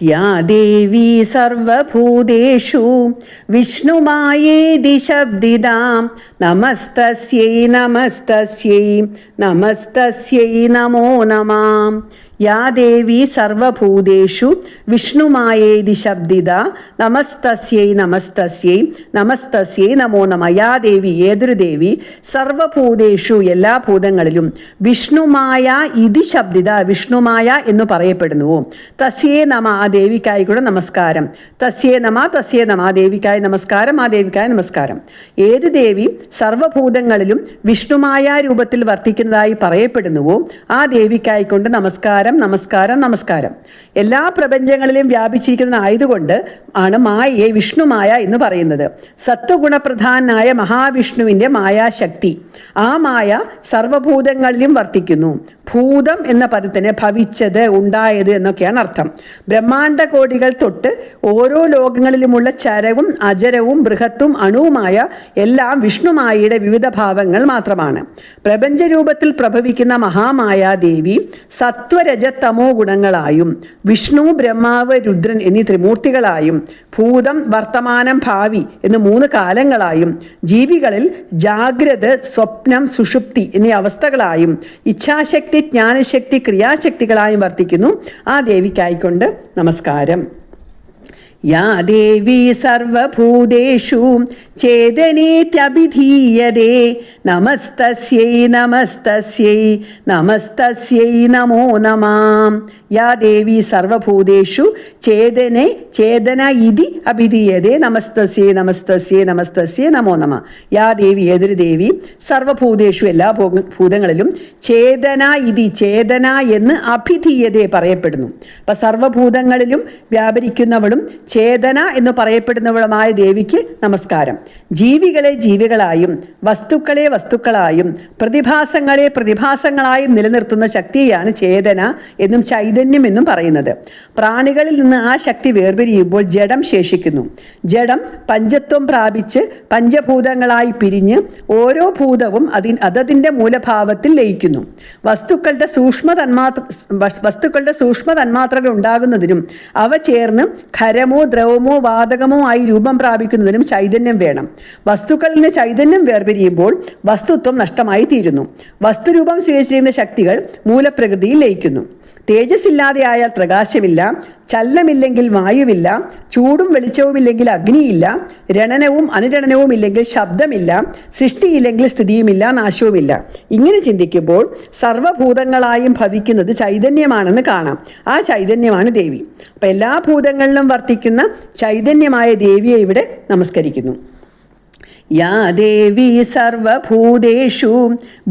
യാ ദേവി സർവഭൂതേഷു വിഷ്ണുമായേതി ശബ്ദിതാം നമസ്തസ്യൈ നമസ്തസ്യൈ നമസ്തസ്യൈ നമോ നമാം. യാ ദേവി സർവഭൂതേഷു വിഷ്ണുമായേതി ശബ്ദിത നമസ്തസ്യൈ നമസ്തസ്യൈ നമസ്തസ്യൈ നമോ നമ. യാ ദേവി ഏതൊരു ദേവി സർവഭൂതേഷു എല്ലാ ഭൂതങ്ങളിലും വിഷ്ണുമായ ഇതി ശബ്ദിത വിഷ്ണുമായ എന്ന് പറയപ്പെടുന്നുവോ. തസ്യേ നമ ആ ദേവിക്കായി കൂടെ നമസ്കാരം. തസ്യേ നമ തസ്യേ നമ ആ ദേവിക്കായി നമസ്കാരം ആ ദേവിക്കായ നമസ്കാരം. ഏത് ദേവി സർവഭൂതങ്ങളിലും വിഷ്ണുമായ രൂപത്തിൽ വർത്തിക്കുന്നതായി പറയപ്പെടുന്നുവോ ആ ദേവിക്കായിക്കൊണ്ട് നമസ്കാരം നമസ്കാരം നമസ്കാരം നമസ്കാരം. എല്ലാ പ്രപഞ്ചങ്ങളിലും വ്യാപിച്ചിരിക്കുന്ന ആയതുകൊണ്ട് ആണ് മായയെ വിഷ്ണു മായ എന്ന് പറയുന്നത്. സത്വഗുണപ്രധാനായ മഹാവിഷ്ണുവിന്റെ മായാശക്തി. ആ മായ സർവഭൂതങ്ങളിലും വർത്തിക്കുന്നു. ഭൂതം എന്ന പദത്തിന് ഭവിച്ചത് ഉണ്ടായത് എന്നൊക്കെയാണ് അർത്ഥം. ബ്രഹ്മാണ്ട കോടികൾ തൊട്ട് ഓരോ ലോകങ്ങളിലുമുള്ള ചരവും അജരവും ബൃഹത്തും അണുവുമായ എല്ലാം വിഷ്ണുമായയുടെ വിവിധ ഭാവങ്ങൾ മാത്രമാണ്. പ്രപഞ്ചരൂപത്തിൽ പ്രഭവിക്കുന്ന മഹാമായ ദേവി സത്വരജതമോ ഗുണങ്ങളായും വിഷ്ണു ബ്രഹ്മാവ് രുദ്രൻ എന്നീ ത്രിമൂർത്തികളായും ഭൂതം വർത്തമാനം ഭാവി എന്ന് മൂന്ന് കാലങ്ങളായും ജീവികളിൽ ജാഗ്രത സ്വപ്നം സുഷുപ്തി എന്നീ അവസ്ഥകളായും ഇച്ഛാശക്തി ജ്ഞാനശക്തി ക്രിയാശക്തികളായും വർത്തിക്കുന്നു ആ ദേവിക്കായിക്കൊണ്ട് നമസ്കാരം. യാ ദേവി സർവഭൂതേഷു ചേതനേത്യഭിധീയതേ നമസ്തസ്യൈ നമസ്തസ്യൈ നമസ്തസ്യൈ നമോ നമാം. യാ ദേവി സർവഭൂതേഷു ചേതനെ ചേതന ഇതി അഭിധീയതേ നമസ്തസ്യേ നമസ്തസ്യേ നമസ്തസ്യേ നമോ നമ. യാ ദേവി ഏതൊരു ദേവി സർവഭൂതേഷു എല്ലാ ഭൂതങ്ങളിലും ചേതന ഇതി ചേതന എന്ന് അഭിധീയതേ പറയപ്പെടുന്നു. അപ്പൊ സർവഭൂതങ്ങളിലും വ്യാപരിക്കുന്നവളും ചേതന എന്ന് പറയപ്പെടുന്നവളുമായ ദേവിക്ക് നമസ്കാരം. ജീവികളെ ജീവികളായും വസ്തുക്കളെ വസ്തുക്കളായും പ്രതിഭാസങ്ങളെ പ്രതിഭാസങ്ങളായും നിലനിർത്തുന്ന ശക്തിയാണ് ചേതന എന്നും ചൈതന്യം എന്നും പറയുന്നത്. പ്രാണികളിൽ നിന്ന് ആ ശക്തി വേർപിരിയുമ്പോൾ ജഡം ശേഷിക്കുന്നു. ജഡം പഞ്ചത്വം പ്രാപിച്ച് പഞ്ചഭൂതങ്ങളായി പിരിഞ്ഞ് ഓരോ ഭൂതവും അതി അതതിന്റെ മൂലഭാവത്തിൽ ലയിക്കുന്നു. വസ്തുക്കളുടെ സൂക്ഷ്മ തന്മാത്ര വസ്തുക്കളുടെ സൂക്ഷ്മ തന്മാത്രകൾ ഉണ്ടാകുന്നതിനും അവ ചേർന്ന് ഖരമോ ദ്രവമോ വാതകമോ ആയി രൂപം പ്രാപിക്കുന്നതിനും ചൈതന്യം വേണം. വസ്തുക്കളിൽ നിന്ന് ചൈതന്യം വേർപിരിയുമ്പോൾ വസ്തുത്വം നഷ്ടമായി തീരുന്നു വസ്തുരൂപം സ്വീകരിച്ചിരിക്കുന്ന ശക്തികൾ മൂലപ്രകൃതിയിൽ ലയിക്കുന്നു. തേജസ്സില്ലാതെയായാൽ പ്രകാശമില്ല ചലനമില്ലെങ്കിൽ വായുവില്ല ചൂടും വെളിച്ചവുമില്ലെങ്കിൽ അഗ്നിയില്ല രണനവും അനുരണനവും ഇല്ലെങ്കിൽ ശബ്ദമില്ല സൃഷ്ടിയില്ലെങ്കിൽ സ്ഥിതിയുമില്ല നാശവുമില്ല. ഇങ്ങനെ ചിന്തിക്കുമ്പോൾ സർവഭൂതങ്ങളായും ഭവിക്കുന്നത് ചൈതന്യമാണെന്ന് കാണാം. ആ ചൈതന്യമാണ് ദേവി. അപ്പം എല്ലാ ഭൂതങ്ങളിലും വർത്തിക്കുന്ന ചൈതന്യമായ ദേവിയെ ഇവിടെ നമസ്കരിക്കുന്നു. യാ ദേവി സർവഭൂതേഷു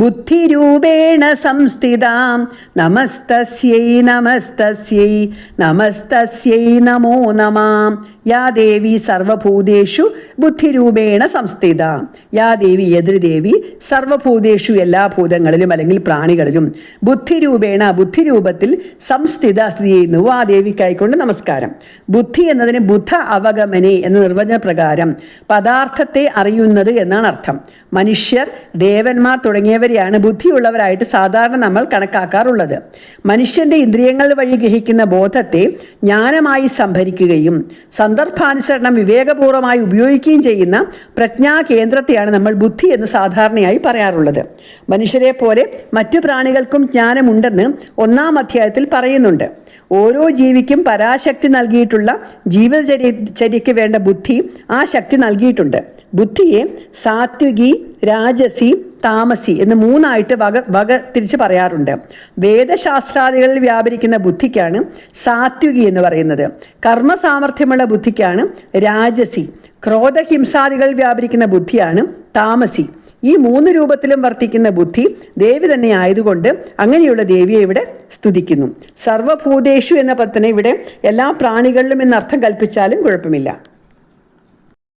ബുദ്ധിരൂപേണ സംസ്ഥിതാം നമസ്തസ്യൈ നമസ്തസ്യൈ നമസ്തസ്യൈ നമോ നമാം. യാ ദേവി സർവഭൂതേഷു ബുദ്ധിരൂപേണ സംസ്ഥിത. യാ ദേവി എതിര് ദേവി സർവഭൂതേഷു എല്ലാ ഭൂതങ്ങളിലും അല്ലെങ്കിൽ പ്രാണികളിലും ബുദ്ധിരൂപേണ ബുദ്ധിരൂപത്തിൽ സംസ്ഥിത സ്ഥിതി ചെയ്യുന്നു. ആ ദേവിക്കായിക്കൊണ്ട് നമസ്കാരം. ബുദ്ധി എന്നതിന് ബുദ്ധ അവഗമനെ എന്ന നിർവചന പ്രകാരം പദാർത്ഥത്തെ അറിയുന്നത് എന്നാണ് അർത്ഥം. മനുഷ്യർ ദേവന്മാർ തുടങ്ങിയവരെയാണ് ബുദ്ധിയുള്ളവരായിട്ട് സാധാരണ നമ്മൾ കണക്കാക്കാറുള്ളത്. മനുഷ്യന്റെ ഇന്ദ്രിയങ്ങൾ വഴി ഗ്രഹിക്കുന്ന ബോധത്തെ ജ്ഞാനമായി സംഭരിക്കുകയും സന്ദർഭാനുസരണം വിവേകപൂർവമായി ഉപയോഗിക്കുകയും ചെയ്യുന്ന പ്രജ്ഞാ കേന്ദ്രത്തെയാണ് നമ്മൾ ബുദ്ധി എന്ന് സാധാരണയായി പറയാറുള്ളത്. മനുഷ്യരെ പോലെ മറ്റു പ്രാണികൾക്കും ജ്ഞാനമുണ്ടെന്ന് ഒന്നാം അധ്യായത്തിൽ പറയുന്നുണ്ട്. ഓരോ ജീവിക്കും പരാശക്തി നൽകിയിട്ടുള്ള ജീവിതചര്യ ചര്യയ്ക്ക് വേണ്ട ബുദ്ധി ആ ശക്തി നൽകിയിട്ടുണ്ട്. ബുദ്ധിയെ സാത്വികി രാജസി താമസി എന്ന് മൂന്നായിട്ട് വക വക തിരിച്ച് പറയാറുണ്ട്. വേദശാസ്ത്രാദികളിൽ വ്യാപരിക്കുന്ന ബുദ്ധിക്കാണ് സാത്വികി എന്ന് പറയുന്നത്. കർമ്മസാമർഥ്യമുള്ള ബുദ്ധിക്കാണ് രാജസി. ക്രോധഹിംസാദികളിൽ വ്യാപരിക്കുന്ന ബുദ്ധിയാണ് താമസി. ഈ മൂന്ന് രൂപത്തിലും വർത്തിക്കുന്ന ബുദ്ധി ദേവി തന്നെ ആയതുകൊണ്ട് അങ്ങനെയുള്ള ദേവിയെ ഇവിടെ സ്തുതിക്കുന്നു. സർവഭൂതേഷു എന്ന പദത്തിന് ഇവിടെ എല്ലാ പ്രാണികളിലും എന്നർത്ഥം കൽപ്പിച്ചാലും കുഴപ്പമില്ല.